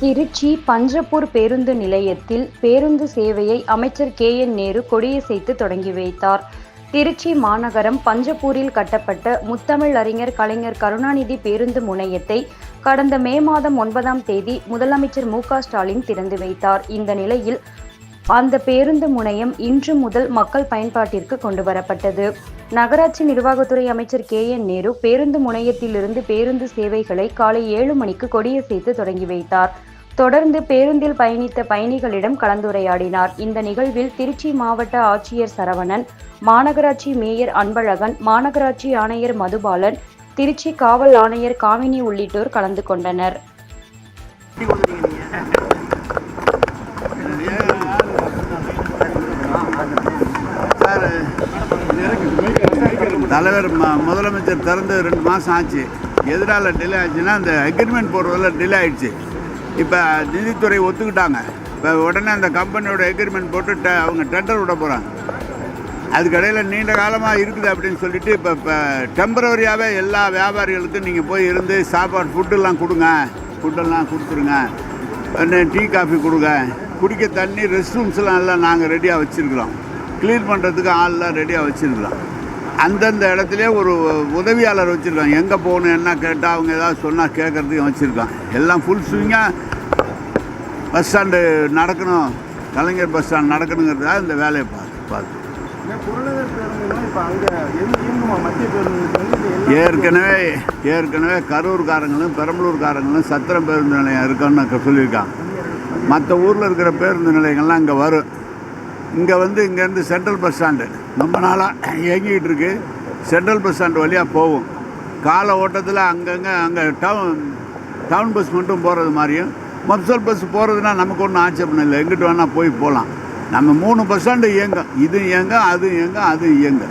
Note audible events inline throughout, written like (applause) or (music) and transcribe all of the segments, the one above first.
திருச்சி பஞ்சப்பூர் பேருந்து நிலையத்தில் பேருந்து சேவையை அமைச்சர் கே என் நேரு கொடியசைத்து தொடங்கி வைத்தார். திருச்சி மாநகரம் பஞ்சப்பூரில் கட்டப்பட்ட முத்தமிழ் அறிஞர் கலைஞர் கருணாநிதி பேருந்து முனையத்தை கடந்த மே மாதம் ஒன்பதாம் தேதி முதலமைச்சர் மு ஸ்டாலின் திறந்து வைத்தார். இந்த நிலையில் அந்த பேருந்து முனையம் இன்று முதல் மக்கள் பயன்பாட்டிற்கு கொண்டு வரப்பட்டது. நகராட்சி நிர்வாகத்துறை அமைச்சர் கே என் நேரு பேருந்து முனையத்திலிருந்து பேருந்து சேவைகளை காலை ஏழு மணிக்கு கொடியசைத்து தொடங்கி வைத்தார். தொடர்ந்து பேருந்தில் பயணித்த பயணிகளிடம் கலந்துரையாடினார். இந்த நிகழ்வில் திருச்சி மாவட்ட ஆட்சியர் சரவணன் மாநகராட்சி மேயர் அன்பழகன் மாநகராட்சி ஆணையர் மதுபாலன் திருச்சி காவல் ஆணையர் காமினி உள்ளிட்டோர் கலந்து கொண்டனர். தலைவர் முதலமைச்சர் திறந்து ரெண்டு மாதம் ஆச்சு. எதனால டிலே ஆச்சுன்னா அந்த அக்ரிமெண்ட் போடுறதில் டிலே ஆயிடுச்சு. இப்போ நிதித்துறை ஒத்துக்கிட்டாங்க. இப்போ உடனே அந்த கம்பெனியோட எக்ரிமெண்ட் போட்டு அவங்க டெண்டர் விட போகிறாங்க அதுக்கடையில் நீண்ட காலமாக இருக்குது அப்படின்னு சொல்லிட்டு இப்போ இப்போ டெம்பரவரியாகவே எல்லா வியாபாரிகளுக்கும் நீங்கள் போய் இருந்து சாப்பாடு ஃபுட்டெல்லாம் கொடுங்க. ஃபுட்டெல்லாம் கொடுத்துருங்க. டீ காஃபி கொடுங்க. குடிக்க தண்ணி ரெஸ்ட் ரூம்ஸ்லாம் எல்லாம் நாங்கள் ரெடியாக வச்சுருக்குறோம். க்ளீன் பண்ணுறதுக்கு ஆள்லாம் ரெடியாக வச்சுருக்கிறோம். அந்தந்த இடத்துலயே ஒரு உதவியாளர் வச்சுருக்கோம் எங்கே போகணும் என்ன கேட்டால் அவங்க ஏதாவது சொன்னால் கேட்குறதுக்கு வச்சுருக்கோம் எல்லாம் ஃபுல் ஸ்விங்காக பஸ் ஸ்டாண்டு நடக்கணும் கலைஞர் பஸ் ஸ்டாண்ட் நடக்கணுங்கிறதுக்காக இந்த வேலையை பார்த்து பார்த்து. ஏற்கனவே ஏற்கனவே கரூர்காரங்களும் பெரம்பலூர்காரங்களும் சத்திரம் பேருந்து நிலையம் இருக்குன்னு சொல்லியிருக்காங்க. மற்ற ஊரில் இருக்கிற பேருந்து நிலையங்கள்லாம் இங்கே வரும். இங்கே வந்து இங்கேருந்து சென்ட்ரல் பஸ் ஸ்டாண்டு. ரொம்ப நாளாக இயங்கிக்கிட்டு இருக்கு. சென்ட்ரல் பஸ் ஸ்டாண்டு வழியாக போகும். கால ஓட்டத்தில் அங்கங்கே அங்கே டவுன் டவுன் பஸ் மட்டும் போகிறது மாதிரியும் மப்சல் பஸ் போகிறதுனா நமக்கு ஒன்றும் ஆட்சேபணம் இல்லை. எங்கிட்டு வேணால் போய் போகலாம் நம்ம மூணு பஸ் ஸ்டாண்டு இயங்கும். இது இயங்க அது இயங்க அது இயங்க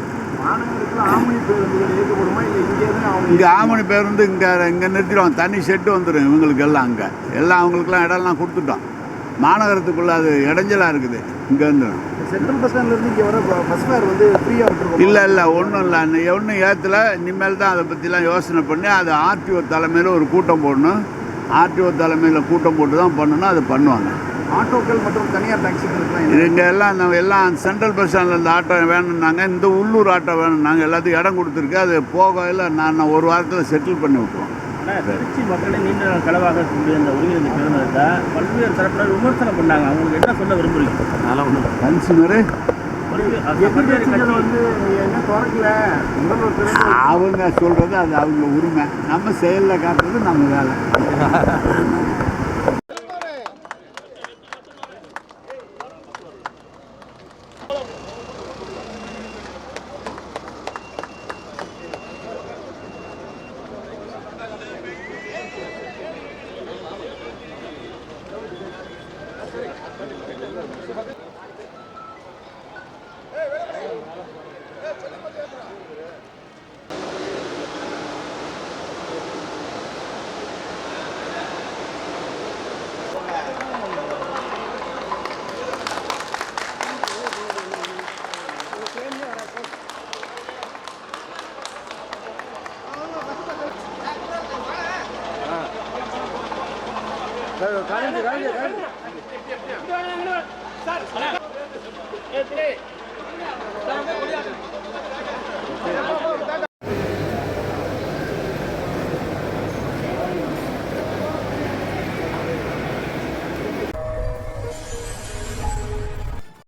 இங்கே ஆமணி பேர் வந்து இங்கே இங்கே நிறுத்திடுவாங்க. தனி ஷெட்டு வந்துடும் இவங்களுக்கு எல்லாம் அங்கே. எல்லாம் அவங்களுக்குலாம் இடம்லாம் கொடுத்துட்டோம். மாநகரத்துக்குள்ளே அது இடைஞ்சலாக இருக்குது. இங்கேருந்து சென்ட்ரல் பஸ் ஸ்டாண்ட்லேருந்து இங்கே வர பஸ் ஃபேர் வந்து ஃப்ரீயாக விட்டுருக்கோம்? இல்லை இல்லை ஒன்றும் இல்லை. ஒன்றும் ஏற்றல இனிமேல் தான் அதை பற்றிலாம் யோசனை பண்ணி அது ஆர்டிஓ தலைமையில் ஒரு கூட்டம் போடணும். ஆர்டிஓ தலைமையில் கூட்டம் போட்டு தான் பண்ணணும் அது பண்ணுவாங்க. ஆட்டோக்கள் மற்றும் தனியார் டாக்ஸிகளுக்குலாம் இங்கே எல்லாம் நம்ம எல்லாம் சென்ட்ரல் பஸ் ஸ்டாண்டில் இந்த ஆட்டோ வேணும்னாங்க இந்த உள்ளூர் ஆட்டோ வேணும்னாங்க எல்லாத்துக்கும் இடம் கொடுத்துருக்கு. அது போகையில் நான் நான் ஒரு வாரத்தில் செட்டில் பண்ணி விட்ருவோம் ஆனால் திருச்சி மக்களே நீண்ட நாள் களவாக இருக்கக்கூடிய இந்த ஒருங்கிணைந்த பேருந்தத்தை பல்வேறு தரப்பினர் விமர்சனம் பண்ணாங்க. அவங்களுக்கு என்ன சொல்ல விரும்புறீங்க? கன்சூமரு பல்வேறு- அது (laughs) அவங்க சொல்கிறது அது அவங்க உரிமை. நம்ம செயலில் காட்டுறது நம்ம வேலை. (laughs) காணிஞ்சு காணிஞ்சு காணிஞ்சு